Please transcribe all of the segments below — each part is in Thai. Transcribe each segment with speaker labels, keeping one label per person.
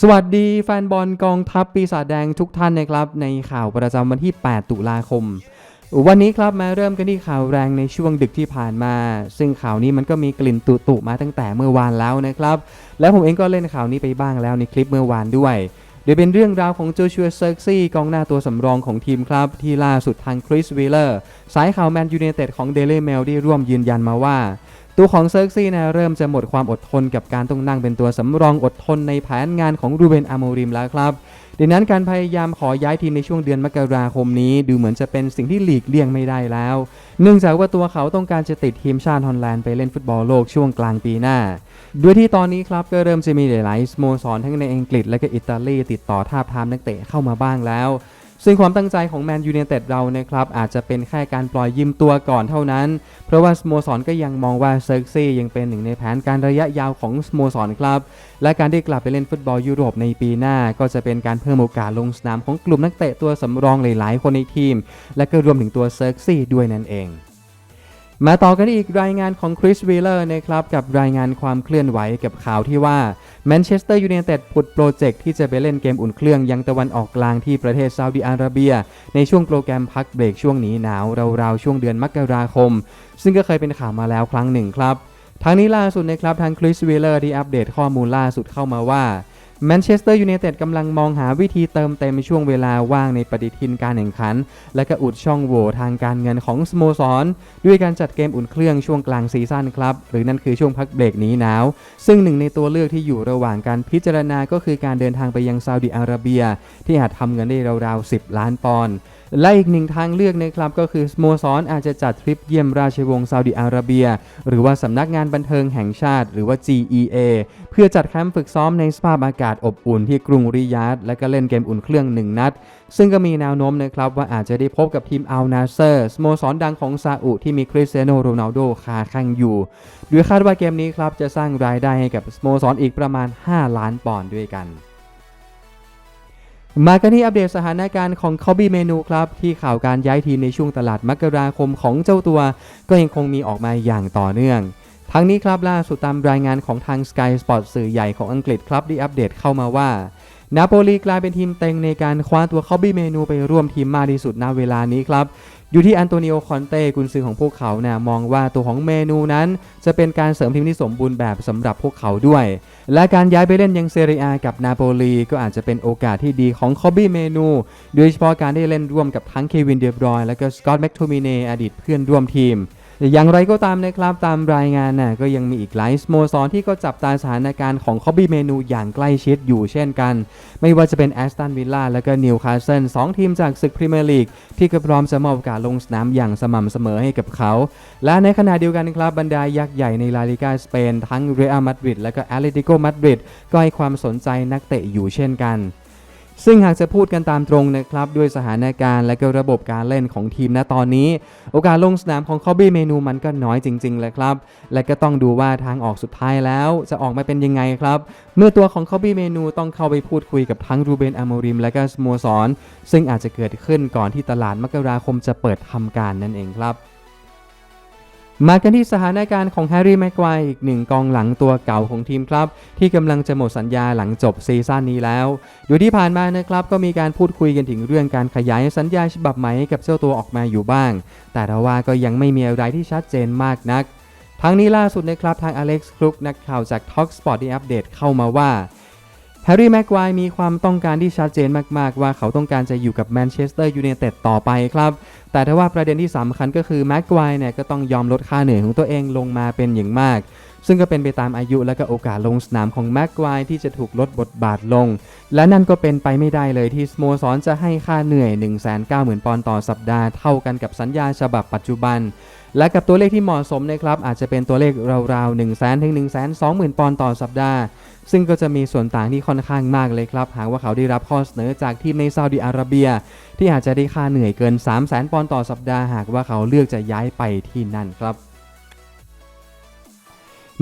Speaker 1: สวัสดีแฟนบอลกองทัพปีศาจแดงทุกท่านนะครับ ในข่าวประจำวันที่ 8 ตุลาคม วันนี้ครับมาเริ่มกันที่ข่าวแรงในช่วงดึกที่ผ่านมา ซึ่งข่าวนี้มันก็มีกลิ่นตุตุมาตั้งแต่เมื่อวานแล้วนะครับ และผมเองก็เล่นข่าวนี้ไปบ้างแล้วในคลิปเมื่อวานด้วยโดยเป็นเรื่องราวของโจชัวเซิร์ซี่กองหน้าตัวสำรองของทีมครับ ที่ล่าสุดทางคริสวีเลอร์สายข่าวแมนยูไนเต็ดของเดลี่เมลได้ร่วมยืนยันมาว่า ตัวของเซิร์กซี่นะเริ่มจะหมดความอดทนกับการต้องนั่งเป็นตัวสำรองอดทนในแผนงานของรูเบนอาโมริมแล้วครับดังนั้นการพยายามขอย้ายทีมในช่วงเดือนมกราคมนี้ดูเหมือนจะเป็นสิ่งที่หลีกเลี่ยงไม่ได้แล้ว เนื่องจากว่าตัวเขาต้องการจะติดทีมชาติฮอลแลนด์ไปเล่นฟุตบอลโลกช่วงกลางปีหน้า ด้วยที่ตอนนี้ครับก็เริ่มจะมีหลายๆสโมสรทั้งในอังกฤษและก็อิตาลีติดต่อทาบทามนักเตะเข้ามาบ้างแล้ว ซึ่งความตั้งใจของแมนยูเนเต็ดเรานะครับอาจจะเป็นแค่การปล่อยยืมตัวก่อนเท่านั้น เพราะว่าสโมสรก็ยังมองว่าเซิร์กซี่ยังเป็นหนึ่งในแผนการระยะยาวของสโมสรครับ และการได้กลับไปเล่นฟุตบอลยุโรปในปีหน้า ก็จะเป็นการเพิ่มโอกาสลงสนามของกลุ่มนักเตะตัวสำรองหลายๆ คนในทีม และก็รวมถึงตัวเซิร์กซี่ด้วยนั่นเอง มาต่อกันอีกรายงานของคริสวีเลอร์นะครับกับรายงานความเคลื่อนไหวกับข่าวที่ว่าแมนเชสเตอร์ยูไนเต็ดผุดโปรเจกต์ที่จะไปเล่นเกมอุ่นเครื่องยังตะวันออกกลางที่ประเทศซาอุดิอาระเบีย ในช่วงโปรแกรมพักเบรกช่วงหนีหนาวราวๆช่วงเดือนมกราคม ซึ่งก็เคยเป็นข่าวมาแล้วครั้งหนึ่งครับทางนี้ล่าสุดนะครับทางคริสวีเลอร์ได้อัปเดตข้อมูลล่าสุดเข้ามาว่า แมนเชสเตอร์ยูไนเต็ดกำลังมองหาวิธีเติมเต็มช่วงเวลาว่างในปฏิทินการแข่งขัน และก็อุดช่องโหว่ทางการเงินของสโมสร ด้วยการจัดเกมอุ่นเครื่องช่วงกลางซีซั่นครับ หรือนั่นคือช่วงพักเบรกนี้หนาว ซึ่งหนึ่งในตัวเลือกที่อยู่ระหว่างการพิจารณาก็คือการเดินทางไปยังซาอุดิอาระเบีย ที่อาจทำเงินได้ราวๆ 10 ล้านปอนด์ และอีกหนึ่งทางเลือกนะครับก็คือสโมสรอาจจะจัดทริปเยี่ยมราชวงศ์ซาอุดิอาระเบีย หรือว่าสำนักงานบันเทิงแห่งชาติ หรือว่า GEA เพื่อจัดแคมป์ฝึกซ้อมในสภาพอากาศอบอุ่นที่กรุงริยาดและก็เล่นเกมอุ่นเครื่องหนึ่งนัด ซึ่งก็มีแนวโน้มนะครับว่าอาจจะได้พบกับทีมอัลนาเซอร์สโมสรดังของซาอุที่มีคริสเตียโนโรนัลโดคาแข่งอยู่โดยคาดว่าเกมนี้ครับจะสร้างรายได้ให้กับสโมสรอีกประมาณ 5 ล้านปอนด์ด้วยกัน มากันที่อัปเดตสถานการณ์ของคอบี้เมนูครับ ที่ข่าวการย้ายทีมในช่วงตลาดมกราคมของเจ้าตัว ก็ยังคงมีออกมาอย่างต่อเนื่อง ทั้งนี้ครับล่าสุดตามรายงานของทาง Sky Sport สื่อใหญ่ของอังกฤษครับได้อัปเดตเข้ามาว่า นาโปลีกลายเป็นทีมเต็งในการคว้าตัวคอบี้เมนูไปร่วมทีมมากที่สุดณเวลานี้ครับ อยู่ที่อันโตนิโอคอนเต้กุนซือของพวกเขาเนี่ยมองว่าตัวของเมนูนั้น จะเป็นการเสริมทีมที่สมบูรณ์แบบสำหรับพวกเขาด้วย และการย้ายไปเล่นยังเซเรียกับนาโปลีก็อาจจะเป็นโอกาสที่ดีของคอบบี้เมนู โดยเฉพาะการได้เล่นร่วมกับทั้งเควินเดบรอยและก็สกอตแม็กโทมิเนอดีตเพื่อนร่วมทีม อย่างไรก็ตามนะครับตามรายงานน่ะก็ยังมีอีกหลายสโมสรที่ก็จับตาสถานการณ์ของคอบบี้เมนูอย่างใกล้ชิดอยู่เช่นกัน ไม่ว่าจะเป็นแอสตันวิลล่าและก็นิวคาสเซิลสองทีมจากศึกพรีเมียร์ลีกที่ก็พร้อมจะมอบโอกาสลงสนามอย่างสม่ำเสมอให้กับเขา และในขณะเดียวกันครับบรรดายักษ์ใหญ่ในลาลิกาสเปนทั้งเรอัลมาดริดและก็แอตเลติโกมาดริดก็ให้ความสนใจนักเตะอยู่เช่นกัน ซึ่งหากจะพูดกันตามตรงนะครับด้วยสถานการณ์และก็ระบบการเล่นของทีมณตอนนี้ โอกาสลงสนามของคอบบี้เมนูมันก็น้อยจริงๆเลยครับ และก็ต้องดูว่าทางออกสุดท้ายแล้วจะออกมาเป็นยังไงครับ เมื่อตัวของคอบบี้เมนูต้องเข้าไปพูดคุยกับทั้งรูเบนอโมริม และก็สโมสรซึ่งอาจจะเกิดขึ้นก่อนที่ตลาดมกราคมจะเปิดทำการนั่นเองครับ มากันที่สถานการณ์ของแฮร์รี่แม็กไกวอีกหนึ่งกองหลังตัวเก่าของทีมครับ ที่กำลังจะหมดสัญญาหลังจบซีซั่นนี้แล้ว โดยที่ผ่านมานะครับก็มีการพูดคุยกันถึงเรื่องการขยายสัญญาฉบับใหม่ให้กับเจ้าตัวออกมาอยู่บ้าง แต่ทว่าก็ยังไม่มีอะไรที่ชัดเจนมากนัก ทั้งนี้ล่าสุดนะครับทางอเล็กซ์ครุกนักข่าวจาก Talk Sport ได้อัปเดตเข้ามาว่า แฮร์รี่แม็กไกว์มีความต้องการที่ชัดเจนมาก ๆ ว่าเขาต้องการจะอยู่กับแมนเชสเตอร์ยูไนเต็ดต่อไปครับ แต่ถ้าว่าประเด็นที่สำคัญก็คือแม็กไกว์เนี่ยก็ต้องยอมลดค่าเหนื่อยของตัวเองลงมาเป็นอย่างมาก ซึ่งก็เป็นไปตามอายุและก็โอกาสลงสนามของแม็กควายที่จะถูกลดบทบาทลง และนั่นก็เป็นไปไม่ได้เลยที่สโมสรจะให้ค่าเหนื่อย 190,000ปอนด์ต่อสัปดาห์เท่ากันกับสัญญาฉบับปัจจุบัน และกับตัวเลขที่เหมาะสมนะครับอาจจะเป็นตัวเลขราวๆ1 0 0 0 0 0ถึง 1 2 0 0 0 0 ปอนด์ต่อสัปดาห์ ซึ่งก็จะมีส่วนต่างที่ค่อนข้างมากเลยครับ หากว่าเขาได้รับข้อเสนอจากทีมในซาอุดิอาระเบีย ที่อาจจะได้ค่าเหนื่อยเกิน 3 0 0 0 0 0 ปอนด์ต่อสัปดาห์ หากว่าเขาเลือกจะย้ายไปที่นั่นครับ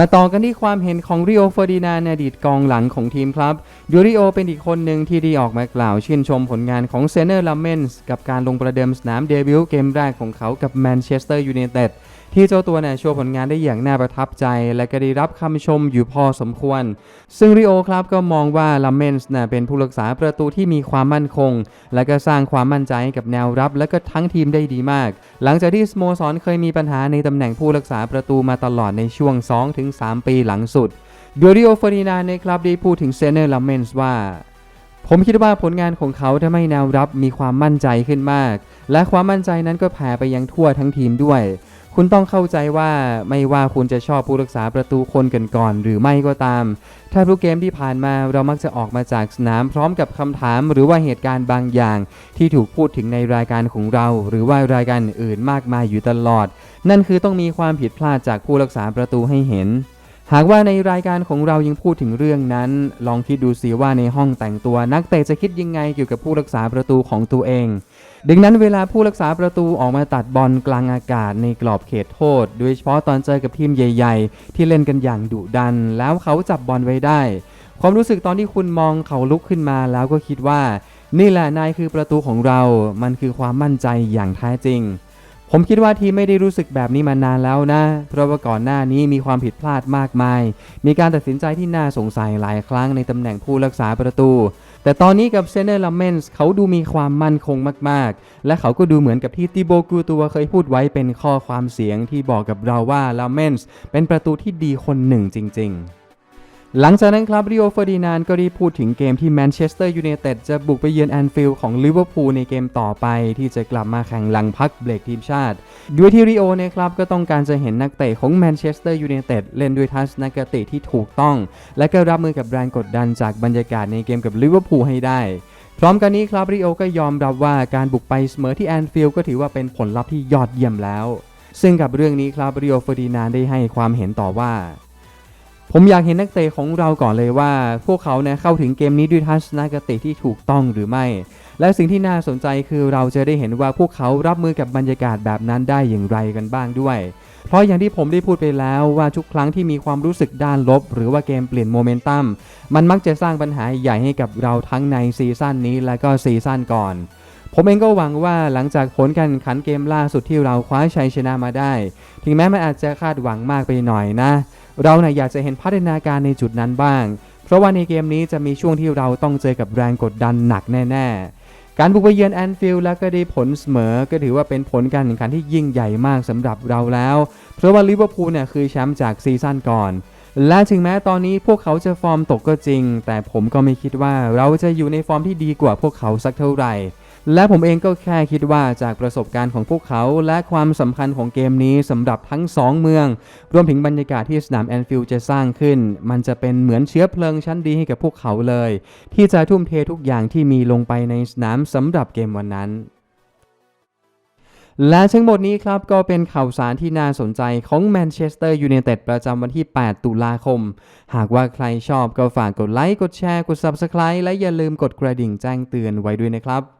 Speaker 1: มาต่อกันที่ความเห็นของริโอเฟอร์ดินานอดีตกองหลังของทีมครับยูริโอเป็นอีกคนหนึ่งที่ได้ออกมากล่าวชื่นชมผลงานของเซเนอร์ลาเมนส์กับการลงประเดิมสนามเดบิวต์เกมแรกของเขากับแมนเชสเตอร์ยูไนเต็ด ที่เจ้าตัวเนี่ยโชว์ผลงานได้อย่างน่าประทับใจ และก็ได้รับคำชมอยู่พอสมควร ซึ่งริโอครับก็มองว่าลาเมนส์น่ะเป็นผู้รักษาประตูที่มีความมั่นคง และก็สร้างความมั่นใจให้กับแนวรับ และก็ทั้งทีมได้ดีมาก หลังจากที่สโมสรเคยมีปัญหาในตำแหน่งผู้รักษาประตูมาตลอดในช่วง 2-3 ปีหลังสุดโดริโอเฟอร์ดินานนะครับได้พูดถึงเซเนอร์ลาเมนส์ว่าผมคิดว่าผลงานของเขาทำให้แนวรับมีความมั่นใจขึ้นมาก และความมั่นใจนั้นก็แผ่ไปยังทั่วทั้งทีมด้วย คุณต้องเข้าใจว่าไม่ว่าคุณจะชอบผู้รักษาประตูคนกันก่อนหรือไม่ก็ตาม ถ้าทุกเกมที่ผ่านมาเรามักจะออกมาจากสนามพร้อมกับคำถามหรือว่าเหตุการณ์บางอย่าง ที่ถูกพูดถึงในรายการของเรา หรือว่ารายการอื่นมากมายอยู่ตลอด นั่นคือต้องมีความผิดพลาดจากผู้รักษาประตูให้เห็นหากว่าในรายการของเรายังพูดถึงเรื่องนั้น ลองคิดดูสิว่าในห้องแต่งตัวนักเตะจะคิดยังไงเกี่ยวกับผู้รักษาประตูของตัวเอง ดังนั้นเวลาผู้รักษาประตูออกมาตัดบอลกลางอากาศในกรอบเขตโทษ โดยเฉพาะตอนเจอกับทีมใหญ่ ๆ ที่เล่นกันอย่างดุดัน แล้วเขาจับบอลไว้ได้ ความรู้สึกตอนที่คุณมองเขาลุกขึ้นมาแล้วก็คิดว่า นี่แหละนายคือประตูของเรา มันคือความมั่นใจอย่างแท้จริง ผมคิดว่าทีมไม่ได้รู้สึกแบบนี้มานานแล้วนะ เพราะว่าก่อนหน้านี้มีความผิดพลาดมากมาย มีการตัดสินใจที่น่าสงสัยหลายครั้งในตำแหน่งผู้รักษาประตู แต่ตอนนี้กับเซเนอร์ลาเมนส์เขาดูมีความมั่นคงมาก ๆ และเขาก็ดูเหมือนกับที่ติโบกูตัวเคยพูดไว้เป็นข้อความเสียงที่บอกกับเราว่าลาเมนส์เป็นประตูที่ดีคนหนึ่งจริง ๆ หลังจากนั้นครับริโอเฟอร์ดินานก็ได้พูดถึงเกมที่แมนเชสเตอร์ยูไนเต็ดจะบุกไปเยือนแอนฟิลด์ของลิเวอร์พูลในเกมต่อไป ที่จะกลับมาแข่งหลังพักเบรกทีมชาติ ด้วยที่ริโอนะครับก็ต้องการจะเห็นนักเตะของแมนเชสเตอร์ยูไนเต็ดเล่นด้วยทัศนคติที่ถูกต้อง และก็รับมือกับแรงกดดันจากบรรยากาศในเกมกับลิเวอร์พูลให้ได้พร้อมกันนี้ครับริโอก็ยอมรับว่าการบุกไปเสมอที่แอนฟิลด์ก็ถือว่าเป็นผลลัพธ์ที่ยอดเยี่ยมแล้ว ซึ่งกับเรื่องนี้ครับริโอเฟอร์ดินานได้ให้ความเห็นต่อว่า ผมอยากเห็นนักเตะของเราก่อนเลยว่า พวกเขาเนี่ยเข้าถึงเกมนี้ด้วยทัศนคติที่ถูกต้องหรือไม่ และสิ่งที่น่าสนใจคือเราจะได้เห็นว่าพวกเขารับมือกับบรรยากาศแบบนั้นได้อย่างไรกันบ้างด้วย เพราะอย่างที่ผมได้พูดไปแล้วว่าทุกครั้งที่มีความรู้สึกด้านลบ หรือว่าเกมเปลี่ยนโมเมนตัมมันมักจะสร้างปัญหาใหญ่ให้กับเราทั้งในซีซั่นนี้และก็ซีซั่นก่อนผมเองก็หวังว่าหลังจากผลการแข่งขันเกมล่าสุดที่เราคว้าชัยชนะมาได้ ถึงแม้มันอาจจะคาดหวังมากไปหน่อยนะ เราเนี่ยอยากจะเห็นพัฒนาการในจุดนั้นบ้าง เพราะว่าในเกมนี้จะมีช่วงที่เราต้องเจอกับแรงกดดันหนักแน่ ๆ การบุกไปเยือนแอนฟิลด์แล้วก็ได้ผลเสมอ ก็ถือว่าเป็นผลการแข่งขันที่ยิ่งใหญ่มากสำหรับเราแล้ว เพราะว่าลิเวอร์พูลเนี่ยคือแชมป์จากซีซั่นก่อน และถึงแม้ตอนนี้พวกเขาจะฟอร์มตกก็จริง แต่ผมก็ไม่คิดว่าเราจะอยู่ในฟอร์มที่ดีกว่าพวกเขาสักเท่าไหร่ และผมเองก็แค่คิดว่าจากประสบการณ์ของพวกเขาและความสำคัญของเกมนี้สำหรับทั้งสองเมือง รวมถึงบรรยากาศที่สนามแอนฟิลด์จะสร้างขึ้น มันจะเป็นเหมือนเชื้อเพลิงชั้นดีให้กับพวกเขาเลย ที่จะทุ่มเททุกอย่างที่มีลงไปในสนามสำหรับเกมวันนั้น และทั้งหมดนี้ครับก็เป็นข่าวสารที่น่าสนใจของแมนเชสเตอร์ยูไนเต็ดประจำวันที่ 8 ตุลาคม หากว่าใครชอบก็ฝากกดไลค์ กดแชร์ กด Subscribe และอย่าลืมกดกระดิ่งแจ้งเตือนไว้ด้วยนะครับ